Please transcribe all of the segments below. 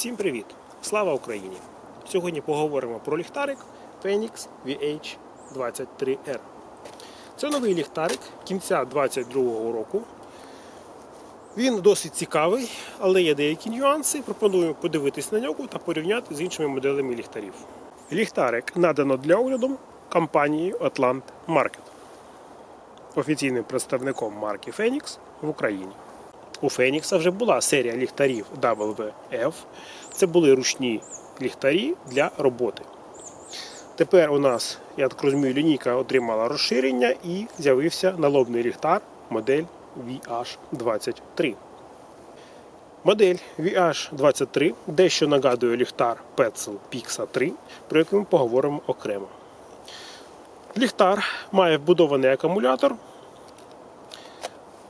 Всім привіт! Слава Україні! Сьогодні поговоримо про ліхтарик Phoenix VH23R. Це новий ліхтарик кінця 2022 року. Він досить цікавий, але є деякі нюанси. Пропоную подивитись на нього та порівняти з іншими моделями ліхтарів. Ліхтарик надано для огляду компанією Atlant Market, офіційним представником марки Phoenix в Україні. У Фенікса вже була серія ліхтарів WF. Це були ручні ліхтарі для роботи. Тепер у нас, я так розумію, лінійка отримала розширення і з'явився налобний ліхтар модель VH23. Модель VH23 дещо нагадує ліхтар Petzl Pixa 3, про який ми поговоримо окремо. Ліхтар має вбудований акумулятор,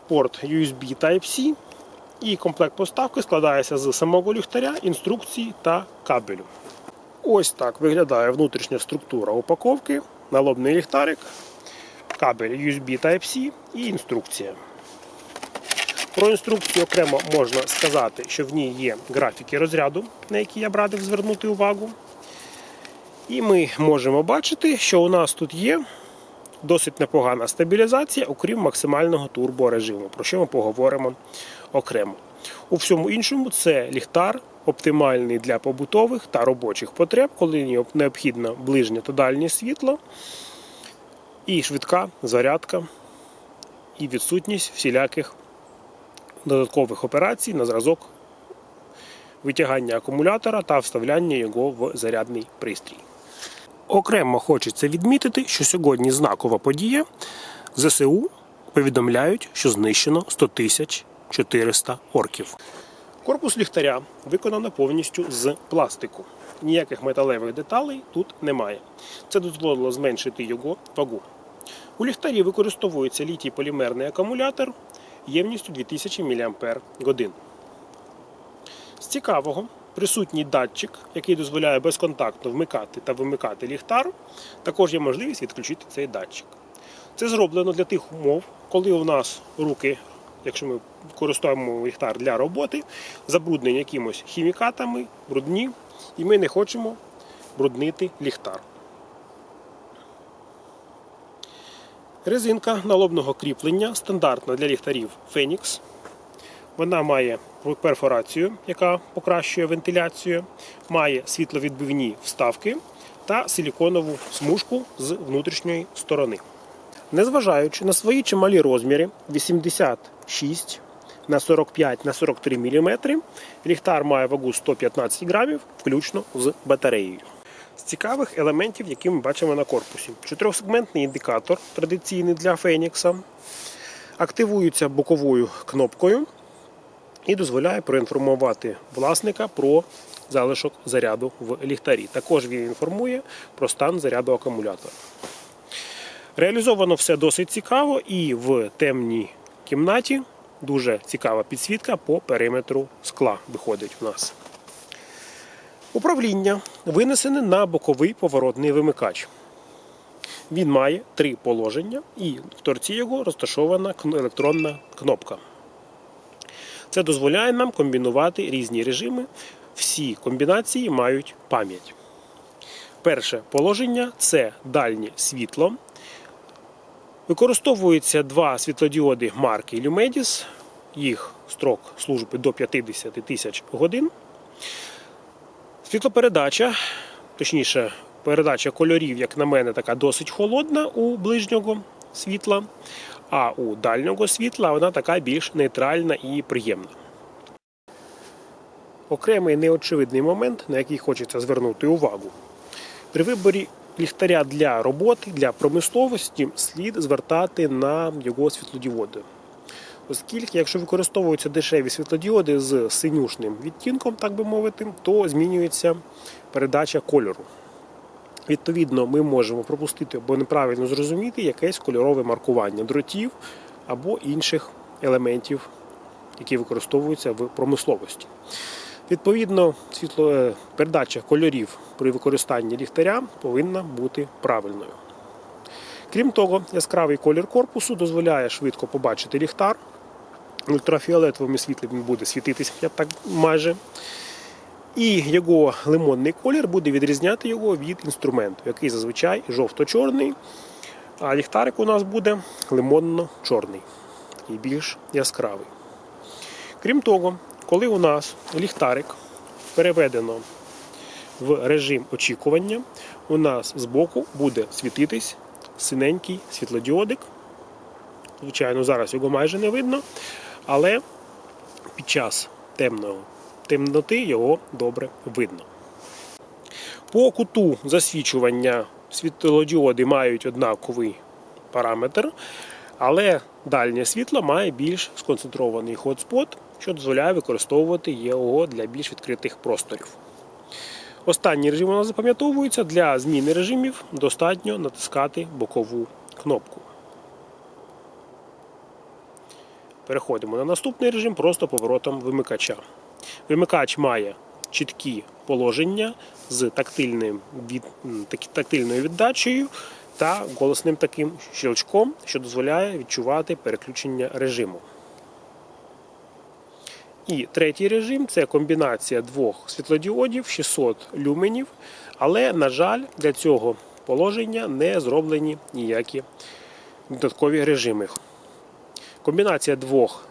порт USB Type-C і комплект поставки складається з самого ліхтаря, інструкції та кабелю. Ось так виглядає внутрішня структура упаковки, налобний ліхтарик, кабель USB Type-C і інструкція. Про інструкцію окремо можна сказати, що в ній є графіки розряду, на які я б радив звернути увагу. І ми можемо бачити, що у нас тут є досить непогана стабілізація, окрім максимального турборежиму, про що ми поговоримо окремо. У всьому іншому це ліхтар оптимальний для побутових та робочих потреб, коли необхідно ближнє та дальнє світло, і швидка зарядка, і відсутність всіляких додаткових операцій на зразок витягання акумулятора та вставляння його в зарядний пристрій. Окремо хочеться відмітити, що сьогодні знакова подія. ЗСУ повідомляють, що знищено 100 тисяч 400 орків. Корпус ліхтаря виконано повністю з пластику. Ніяких металевих деталей тут немає. Це дозволило зменшити його вагу. У ліхтарі використовується літій полімерний акумулятор ємністю 2000 мАч. З цікавого присутній датчик, який дозволяє безконтактно вмикати та вимикати ліхтар. Також є можливість відключити цей датчик. Це зроблено для тих умов, коли у нас руки, якщо ми використовуємо ліхтар для роботи, забруднені якимось хімікатами, брудні, і ми не хочемо бруднити ліхтар. Резинка налобного кріплення стандартна для ліхтарів Phoenix. Вона має перфорацію, яка покращує вентиляцію, має світловідбивні вставки та силіконову смужку з внутрішньої сторони. Незважаючи на свої чималі розміри 86 на 45 на 43 мм, ліхтар має вагу 115 грамів, включно з батареєю. З цікавих елементів, які ми бачимо на корпусі: чотирьохсегментний індикатор, традиційний для Фенікса, активується боковою кнопкою і дозволяє проінформувати власника про залишок заряду в ліхтарі. Також він інформує про стан заряду акумулятора. Реалізовано все досить цікаво і в темній кімнаті дуже цікава підсвітка по периметру скла виходить у нас. Управління винесене на боковий поворотний вимикач. Він має три положення, і в торці його розташована електронна кнопка. Це дозволяє нам комбінувати різні режими. Всі комбінації мають пам'ять. Перше положення це дальнє світло. Використовуються два світлодіоди марки Lumedis, їх строк служби до 50 тисяч годин. Світлопередача, точніше, передача кольорів, як на мене, така досить холодна у ближнього світла, а у дальнього світла вона така більш нейтральна і приємна. Окремий неочевидний момент, на який хочеться звернути увагу. При виборі ліхтаря для роботи, для промисловості слід звертати на його світлодіоди. Оскільки, якщо використовуються дешеві світлодіоди з синюшним відтінком, так би мовити, то змінюється передача кольору. Відповідно, ми можемо пропустити або неправильно зрозуміти якесь кольорове маркування дротів або інших елементів, які використовуються в промисловості. Відповідно, світло, е, передача кольорів при використанні ліхтаря повинна бути правильною. Крім того, яскравий колір корпусу дозволяє швидко побачити ліхтар. В ультрафіолетовому світлі він буде світитися так майже. І його лимонний колір буде відрізняти його від інструменту, який зазвичай жовто-чорний, а ліхтарик у нас буде лимонно-чорний і більш яскравий. Крім того, коли у нас ліхтарик переведено в режим очікування, у нас збоку буде світитись синенький світлодіодик. Звичайно, зараз його майже не видно, але під час темного, темноти його добре видно. По куту засвічування світлодіоди мають однаковий параметр, але дальнє світло має більш сконцентрований хотспот, що дозволяє використовувати його для більш відкритих просторів. Останній режим у нас запам'ятовується. Для зміни режимів достатньо натискати бокову кнопку. Переходимо на наступний режим просто поворотом вимикача. Вимикач має чіткі положення з тактильним від, тактильною віддачею та голосним таким щелчком, що дозволяє відчувати переключення режиму. І третій режим це комбінація двох світлодіодів 600 люменів, але, на жаль, для цього положення не зроблені ніякі додаткові режими. Комбінація двох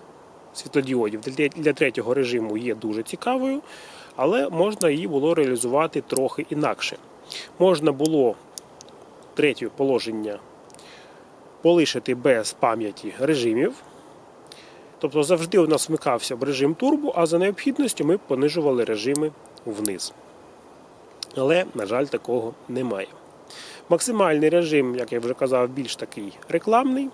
світлодіодів для- третього режиму є дуже цікавою, але можна її було реалізувати трохи інакше. Можна було третє положення полишити без пам'яті режимів. Тобто завжди у нас вмикався в режим турбо, а за необхідністю ми понижували режими вниз. Але, на жаль, такого немає. Максимальний режим, як я вже казав, більш такий рекламний,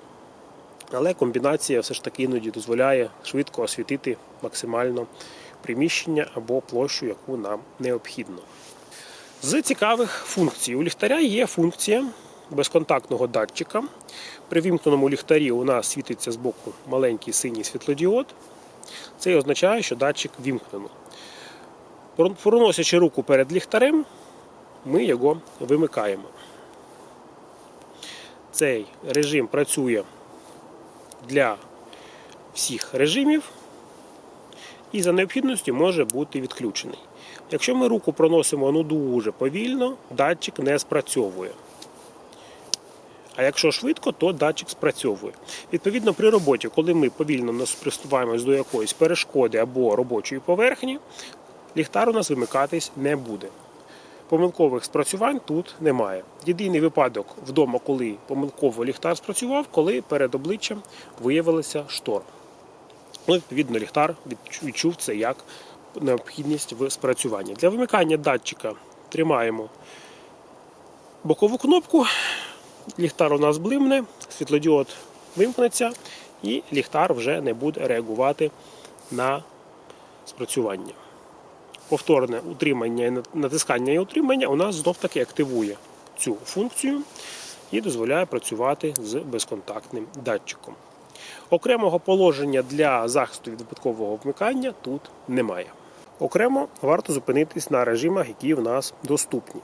але комбінація все ж таки іноді дозволяє швидко освітити максимально приміщення або площу, яку нам необхідно. З цікавих функцій у ліхтаря є функція безконтактного датчика. При вімкненому ліхтарі у нас світиться з боку маленький синій світлодіод. Це означає, що датчик вімкнено. Проносячи руку перед ліхтарем, ми його вимикаємо. Цей режим працює для всіх режимів і за необхідності може бути відключений. Якщо ми руку проносимо ну дуже повільно, датчик не спрацьовує. А якщо швидко, то датчик спрацьовує. Відповідно, при роботі, коли ми повільно нас приступаємось до якоїсь перешкоди або робочої поверхні, ліхтар у нас вимикатись не буде. Помилкових спрацювань тут немає. Єдиний випадок вдома, коли помилково ліхтар спрацював, коли перед обличчям виявилася штора. Ну, відповідно, ліхтар відчув це як необхідність в спрацюванні. Для вимикання датчика тримаємо бокову кнопку, ліхтар у нас блимне, світлодіод вимкнеться, і ліхтар вже не буде реагувати на спрацювання. Повторне утримання, і натискання і утримання у нас знов таки активує цю функцію і дозволяє працювати з безконтактним датчиком. Окремого положення для захисту від випадкового вмикання тут немає. Окремо варто зупинитись на режимах, які в нас доступні.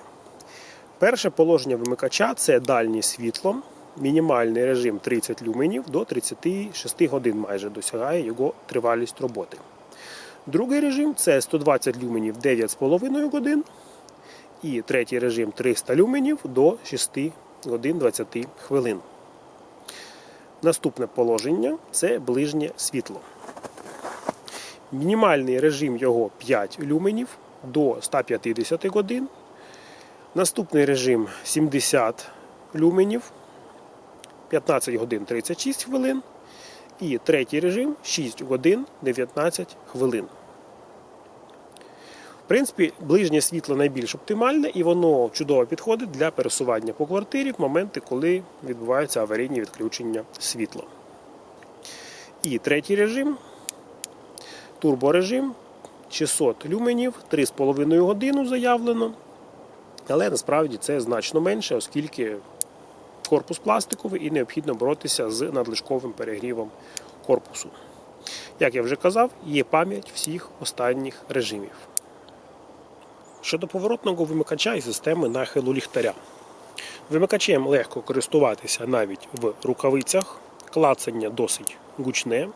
Перше положення вимикача це дальнє світло. Мінімальний режим 30 люменів до 36 годин майже досягає його тривалість роботи. Другий режим це 120 люменів 9,5 годин. І третій режим 300 люменів до 6 годин 20 хвилин. Наступне положення це ближнє світло. Мінімальний режим його 5 люменів до 150 годин. Наступний режим 70 люменів 15 годин 36 хвилин. І третій режим 6 годин 19 хвилин. В принципі, ближнє світло найбільш оптимальне і воно чудово підходить для пересування по квартирі в моменти, коли відбуваються аварійні відключення світла. І третій режим турборежим 600 люменів, 3,5 годину заявлено. Але насправді це значно менше, оскільки корпус пластиковий і необхідно боротися з надлишковим перегрівом корпусу. Як я вже казав, є пам'ять всіх останніх режимів. Щодо поворотного вимикача і системи нахилу ліхтаря. Вимикачем легко користуватися навіть в рукавицях. Клацання досить гучне,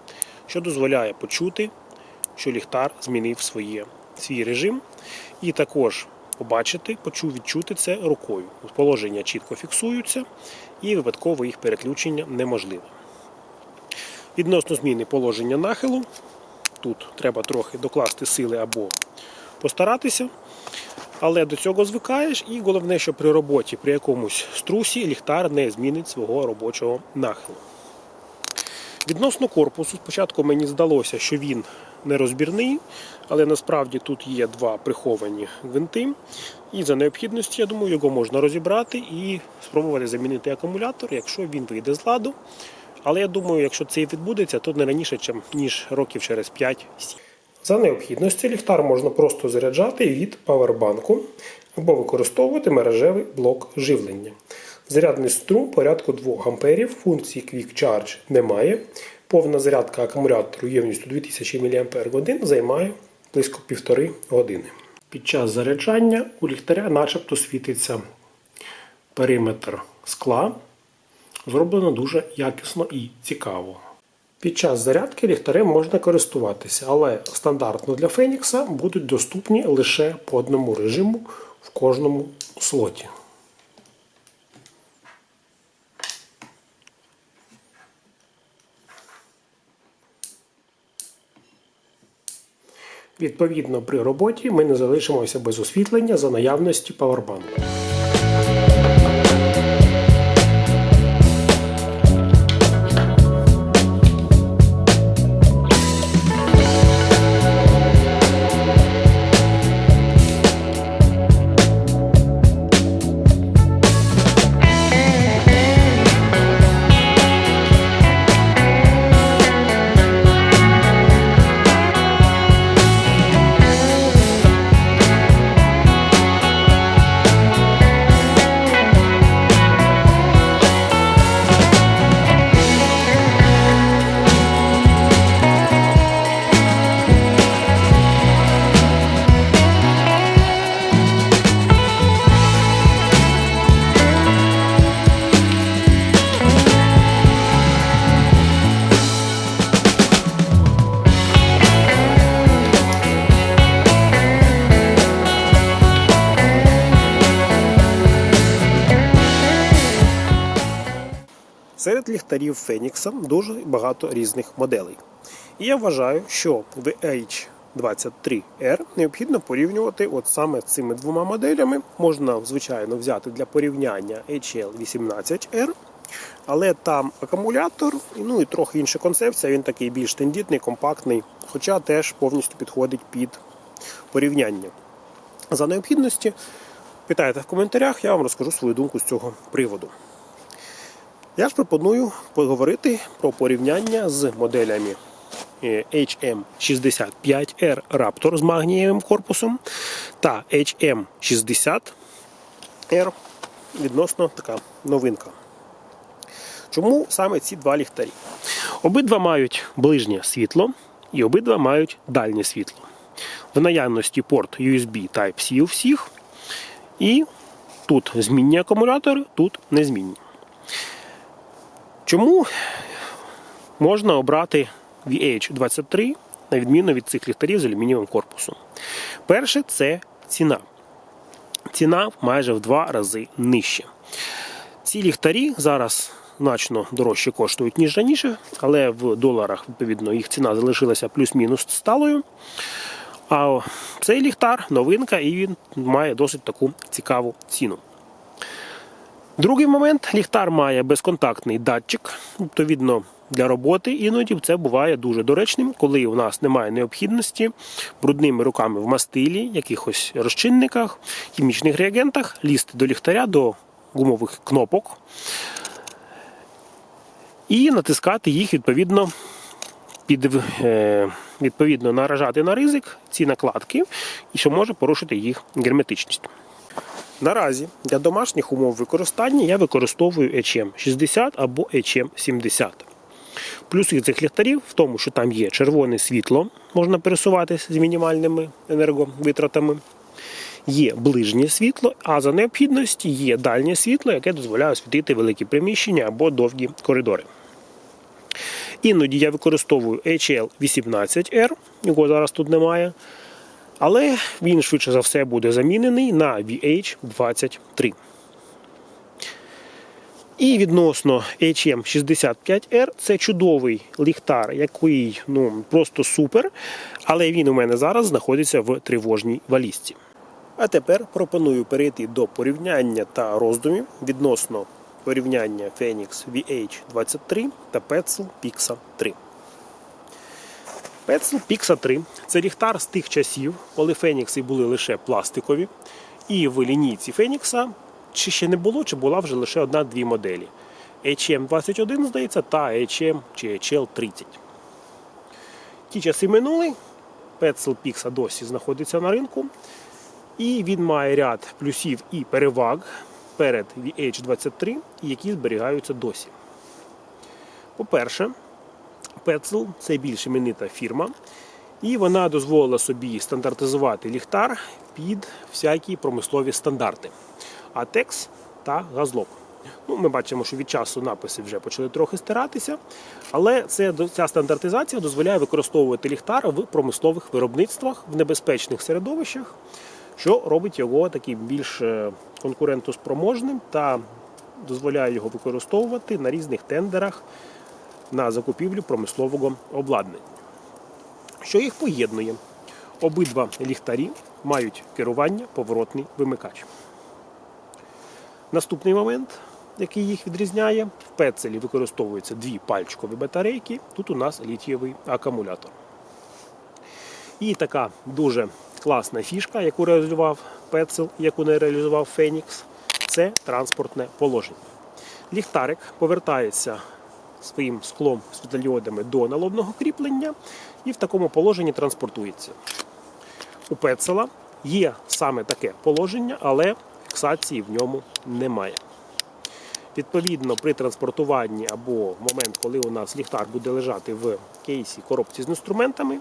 що дозволяє почути, що ліхтар змінив своє свій режим і також побачити, почув, відчути це рукою. Положення чітко фіксуються і випадково їх переключення неможливе. Відносно зміни положення нахилу, тут треба трохи докласти сили або постаратися. Але до цього звикаєш, і головне, що при роботі при якомусь струсі ліхтар не змінить свого робочого нахилу. Відносно корпусу, спочатку мені здалося, що він нерозбірний, але насправді тут є два приховані гвинти. І за необхідності, я думаю, його можна розібрати і спробувати замінити акумулятор, якщо він вийде з ладу. Але я думаю, якщо це і відбудеться, то не раніше, ніж років через 5-7. За необхідності ліхтар можна просто заряджати від павербанку або використовувати мережевий блок живлення. Зарядний струм порядку 2 А, функції Quick Charge немає. Повна зарядка акумулятору ємністю 2000 мАч займає близько 1,5 години. Під час заряджання у ліхтаря начебто світиться периметр скла. Зроблено дуже якісно і цікаво. Під час зарядки ліхтарем можна користуватися, але стандартно для Фенікса будуть доступні лише по одному режиму в кожному слоті. Відповідно, при роботі ми не залишимося без освітлення за наявності павербанку. Ліхтарів Фенікса дуже багато різних моделей. І я вважаю, що в H23R необхідно порівнювати от саме цими двома моделями. Можна, звичайно, взяти для порівняння HL18R, але там акумулятор, ну і трохи інша концепція, він такий більш тендітний, компактний, хоча теж повністю підходить під порівняння. За необхідності питайте в коментарях, я вам розкажу свою думку з цього приводу. Я ж пропоную поговорити про порівняння з моделями е, HM65R Raptor з магнієвим корпусом та HM60R відносно така новинка. Чому саме ці два ліхтарі? Обидва мають ближнє світло і обидва мають дальнє світло. В наявності порт USB Type-C у всіх. І тут змінні акумулятори, тут незмінні. Чому можна обрати VH23 на відміну від цих ліхтарів з алюмінієвим корпусом? Перше це ціна. Ціна майже в два рази нижче. Ці ліхтарі зараз значно дорожче коштують, ніж раніше, але в доларах, відповідно, їх ціна залишилася плюс-мінус сталою. А цей ліхтар новинка, і він має досить таку цікаву ціну. Другий момент ліхтар має безконтактний датчик, відповідно для роботи іноді це буває дуже доречним, коли у нас немає необхідності брудними руками в мастилі, якихось розчинниках, хімічних реагентах лізти до ліхтаря, до гумових кнопок і натискати їх відповідно під е, відповідно наражати на ризик ці накладки, і що може порушити їх герметичність. Наразі для домашніх умов використання я використовую HM60 або HM70. Плюси цих ліхтарів в тому, що там є червоне світло, можна пересуватися з мінімальними енерговитратами. Є ближнє світло, а за необхідності є дальнє світло, яке дозволяє освітити великі приміщення або довгі коридори. Іноді я використовую HL18R, його зараз тут немає. Але він швидше за все буде замінений на VH23. І відносно HM65R це чудовий ліхтар, який ну, просто супер. Але він у мене зараз знаходиться в тривожній валізці. А тепер пропоную перейти до порівняння та роздумів відносно порівняння Phoenix VH23 та Petzl Pixa 3. Petzl Pixa 3 це ліхтар з тих часів, коли Фенікси були лише пластикові, і в лінійці Фенікса чи ще не було, чи була вже лише одна-дві моделі. HM21, здається, та HM чи HL30. Ті часи минули. Petzl Pixa досі знаходиться на ринку. І він має ряд плюсів і переваг перед VH23, які зберігаються досі. По-перше, Petzl – це більш іменита фірма, і вона дозволила собі стандартизувати ліхтар під всякі промислові стандарти. ATEX та газлок. Ну, ми бачимо, що від часу написи вже почали трохи стиратися, але це, ця стандартизація дозволяє використовувати ліхтар в промислових виробництвах в небезпечних середовищах, що робить його таким більш е, конкурентоспроможним та дозволяє його використовувати на різних тендерах на закупівлю промислового обладнання. Що їх поєднує? Обидва ліхтарі мають керування поворотний вимикач. Наступний момент, який їх відрізняє, в пецелі використовуються дві пальчикові батарейки. Тут у нас літієвий акумулятор. І така дуже класна фішка, яку реалізував Пецел, яку не реалізував Фенікс, це транспортне положення. Ліхтарик повертається своїм склом світлодіодами до налобного кріплення і в такому положенні транспортується. У Пецела є саме таке положення, але фіксації в ньому немає. Відповідно, при транспортуванні або в момент, коли у нас ліхтар буде лежати в кейсі коробці з інструментами,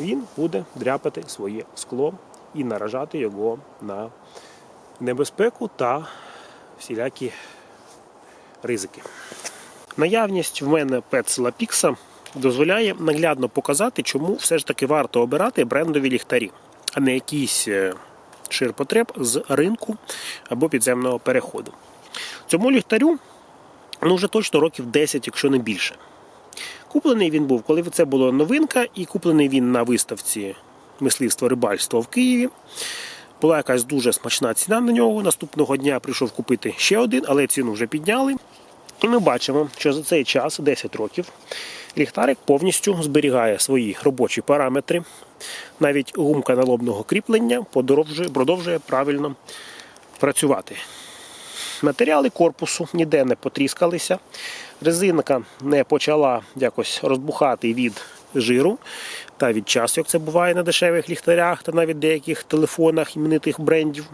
він буде дряпати своє скло і наражати його на небезпеку та всілякі ризики. Наявність в мене Petzl Pixa дозволяє наглядно показати, чому все ж таки варто обирати брендові ліхтарі, а не якийсь е, ширпотреб з ринку або підземного переходу. Цьому ліхтарю ну, вже точно років 10, якщо не більше. Куплений він був, коли це була новинка, і куплений він на виставці мисливство рибальство в Києві. Була якась дуже смачна ціна на нього. Наступного дня прийшов купити ще один, але ціну вже підняли. І ми бачимо, що за цей час, 10 років, ліхтарик повністю зберігає свої робочі параметри. Навіть гумка налобного кріплення продовжує, правильно працювати. Матеріали корпусу ніде не потріскалися. Резинка не почала якось розбухати від жиру та від часу, як це буває на дешевих ліхтарях та навіть деяких телефонах іменитих брендів.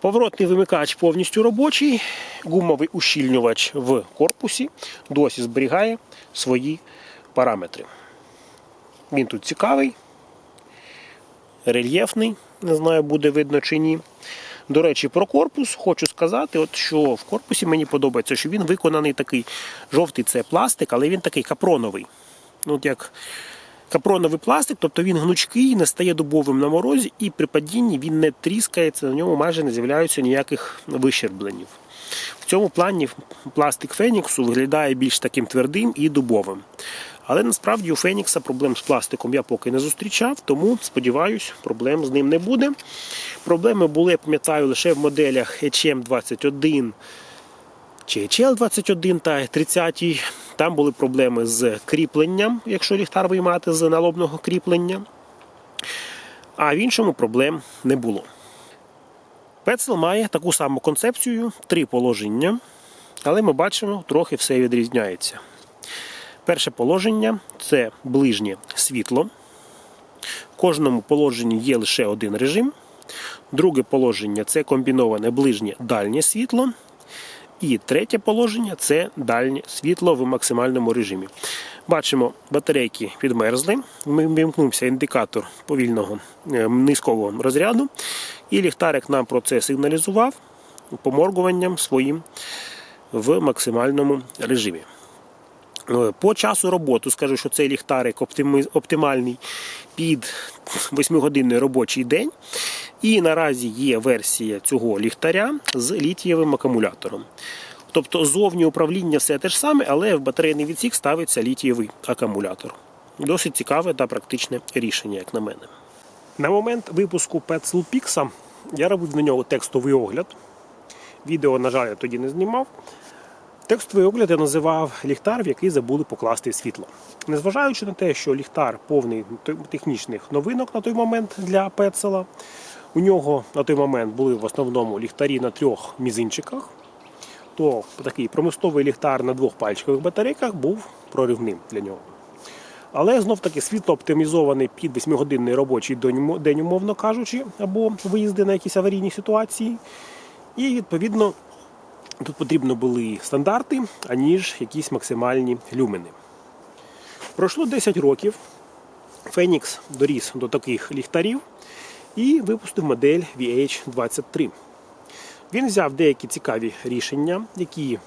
Поворотний вимикач повністю робочий, гумовий ущільнювач в корпусі досі зберігає свої параметри. Він тут цікавий, рельєфний, не знаю, буде видно чи ні. До речі, про корпус хочу сказати, от що в корпусі мені подобається, що він виконаний такий жовтий це пластик, але він такий капроновий. Ну, от як Капроновий пластик, тобто він гнучкий, не стає дубовим на морозі, і при падінні він не тріскається, на ньому майже не з'являються ніяких вищербленів. В цьому плані пластик Феніксу виглядає більш таким твердим і дубовим. Але насправді у Фенікса проблем з пластиком я поки не зустрічав, тому сподіваюся, проблем з ним не буде. Проблеми були, я пам'ятаю, лише в моделях HM21 чи HL21 та 30 Там були проблеми з кріпленням, якщо ліхтар виймати з налобного кріплення. А в іншому проблем не було. Пецл має таку саму концепцію, три положення, але ми бачимо, трохи все відрізняється. Перше положення це ближнє світло. В кожному положенні є лише один режим. Друге положення це комбіноване ближнє дальнє світло. І третє положення це дальнє світло в максимальному режимі. Бачимо, батарейки підмерзли. Вимкнувся індикатор повільного е, низького розряду, і ліхтарик нам про це сигналізував поморгуванням своїм в максимальному режимі. Е, По часу роботи скажу, що цей ліхтарик оптимальний під 8-годинний робочий день. І наразі є версія цього ліхтаря з літієвим акумулятором. Тобто зовні управління все те ж саме, але в батарейний відсік ставиться літієвий акумулятор. Досить цікаве та практичне рішення, як на мене. На момент випуску Petzl Pix я робив на нього текстовий огляд. Відео, на жаль, я тоді не знімав. Текстовий огляд я називав ліхтар, в який забули покласти світло. Незважаючи на те, що ліхтар повний технічних новинок на той момент для Петцела, у нього на той момент були в основному ліхтарі на трьох мізинчиках, то такий промисловий ліхтар на двох пальчикових батарейках був проривним для нього. Але знов таки світло оптимізоване під 8-годинний робочий день, умовно кажучи, або виїзди на якісь аварійні ситуації. І відповідно тут потрібно були стандарти, аніж якісь максимальні люмени. Пройшло 10 років. Фенікс доріс до таких ліхтарів і випустив модель VH23. Він взяв деякі цікаві рішення, які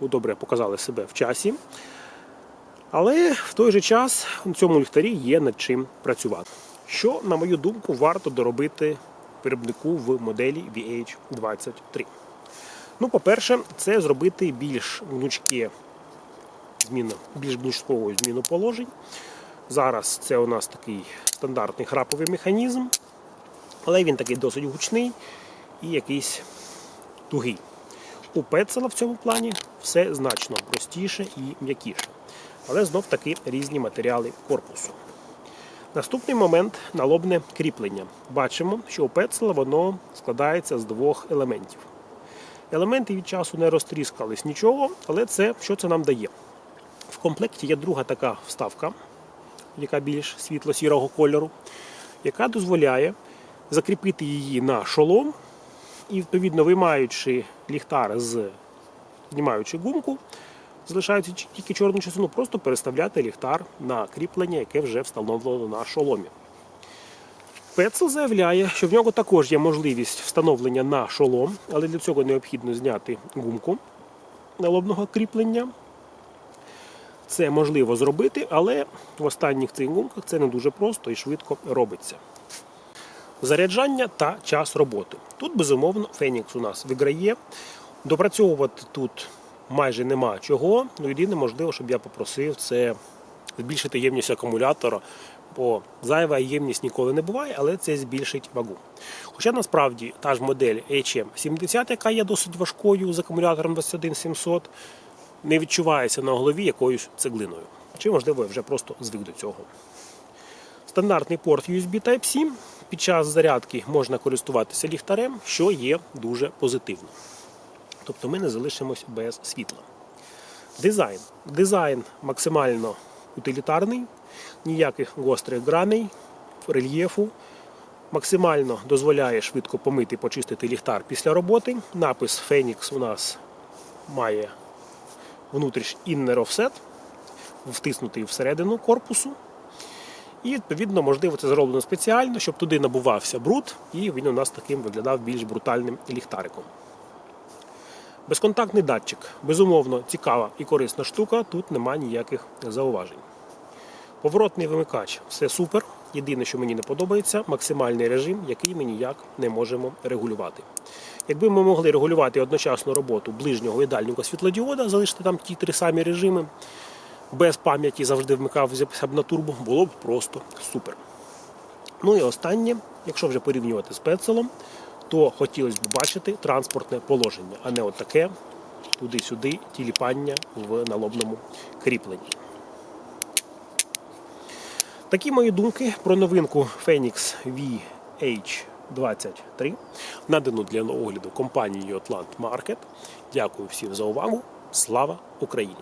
добре показали себе в часі. Але в той же час у цьому ліхтарі є над чим працювати. Що, на мою думку, варто доробити виробнику в моделі VH23. Ну, по-перше, це зробити більш гнучке зміну, більш гнучкову зміну положень. Зараз це у нас такий стандартний храповий механізм, але він такий досить гучний і якийсь тугий. У Петцела в цьому плані все значно простіше і м'якіше. Але знов таки різні матеріали корпусу. Наступний момент налобне кріплення. Бачимо, що у Петцела воно складається з двох елементів. Елементи від часу не розтріскались нічого, але це що це нам дає? В комплекті є друга така вставка, яка більш світло-сірого кольору, яка дозволяє закріпити її на шолом і, відповідно, виймаючи ліхтар з знімаючи гумку, залишаючи тільки чорну частину, просто переставляти ліхтар на кріплення, яке вже встановлено на шоломі. Петцел заявляє, що в нього також є можливість встановлення на шолом, але для цього необхідно зняти гумку налобного кріплення. Це можливо зробити, але в останніх цих гумках це не дуже просто і швидко робиться. Заряджання та час роботи. Тут, безумовно, Фенікс у нас виграє. Допрацьовувати тут майже нема чого. Ну, єдине, можливо, щоб я попросив, це збільшити ємність акумулятора, бо зайва ємність ніколи не буває, але це збільшить вагу. Хоча насправді та ж модель HM70, яка є досить важкою з акумулятором 21700, не відчувається на голові якоюсь цеглиною. Чи, можливо, я вже просто звик до цього. Стандартний порт USB Type-C. Під час зарядки можна користуватися ліхтарем, що є дуже позитивно. Тобто ми не залишимось без світла. Дизайн. Дизайн максимально утилітарний, ніяких гострих граней, рельєфу. Максимально дозволяє швидко помити почистити ліхтар після роботи. Напис Phoenix у нас має внутрішній inner offset, втиснутий всередину корпусу. І, відповідно, можливо, це зроблено спеціально, щоб туди набувався бруд, і він у нас таким виглядав більш брутальним ліхтариком. Безконтактний датчик. Безумовно, цікава і корисна штука, тут нема ніяких зауважень. Поворотний вимикач все супер. Єдине, що мені не подобається, максимальний режим, який ми ніяк не можемо регулювати. Якби ми могли регулювати одночасну роботу ближнього і дальнього світлодіода, залишити там ті три самі режими, без пам'яті завжди вмикався б на турбо, було б просто супер. Ну і останнє, якщо вже порівнювати з пецелом, то хотілося б бачити транспортне положення, а не отаке туди-сюди тіліпання в налобному кріпленні. Такі мої думки про новинку Phoenix VH23, надану для огляду компанією Atlant Market. Дякую всім за увагу. Слава Україні!